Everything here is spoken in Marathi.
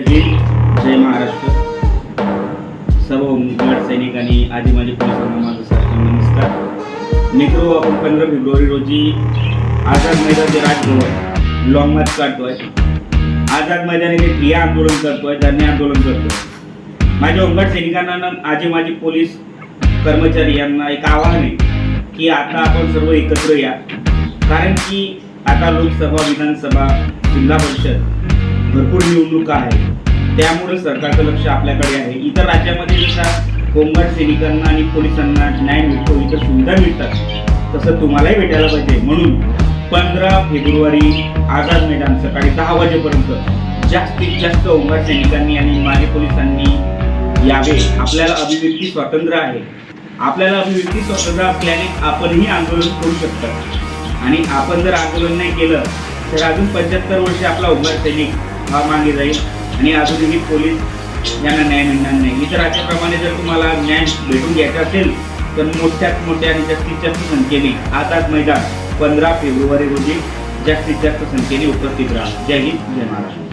जय महाराष्ट्र. सर्व होमगार्ड सैनिक आणि आधी माझे पोलिसांना माझं साष्टांग नमस्कार. मित्रो आपण पंधरा फेब्रुवारी रोजी आझाद मैदान जे राजभवन लॉंग मार्च काढतोय. आझाद मैदान येथे आंदोलन करतोय धरणे आंदोलन करतोय. माझ्या होमगार्ड सैनिकांना आजी माझी पोलीस कर्मचारी यांना एक आव्हान आहे की आता आपण सर्व एकत्र या. कारण की आता लोकसभा विधानसभा जिल्हा परिषद भरपूर निवडणुका आहे त्यामुळे सरकारचं लक्ष आपल्याकडे आहे. इतर राज्यामध्ये जसा होमगार्ड सैनिकांना आणि पोलिसांना न्याय मिळतो इतर सुविधा मिळतात. तसं तुम्हालाही भेटायला पाहिजे. म्हणून पंधरा फेब्रुवारी आझाद मैदान सकाळी दहा वाजेपर्यंत जास्तीत जास्त होमगार्ड सैनिकांनी आणि माझे पोलिसांनी यावे. आपल्याला अभिव्यक्ती स्वातंत्र्य आहे. आपल्याला अभिव्यक्ती स्वातंत्र्य असल्याने आपणही आंदोलन करू शकता. आणि आपण जर आंदोलन नाही केलं तर अजून पंच्याहत्तर वर्षे आपला उभार सैनिक हा मागे जाईल आणि अजूनही पोलीस यांना न्याय मिळणार नाही. इतर राज्याप्रमाणे जर तुम्हाला न्याय भेटून घ्यायचा असेल तर मोठ्यात मोठ्या आणि जास्तीत जास्त संख्येने आझाद मैदान पंधरा फेब्रुवारी रोजी जास्तीत जास्त संख्येने उपस्थित राहा. जय हिंद जय महाराष्ट्र.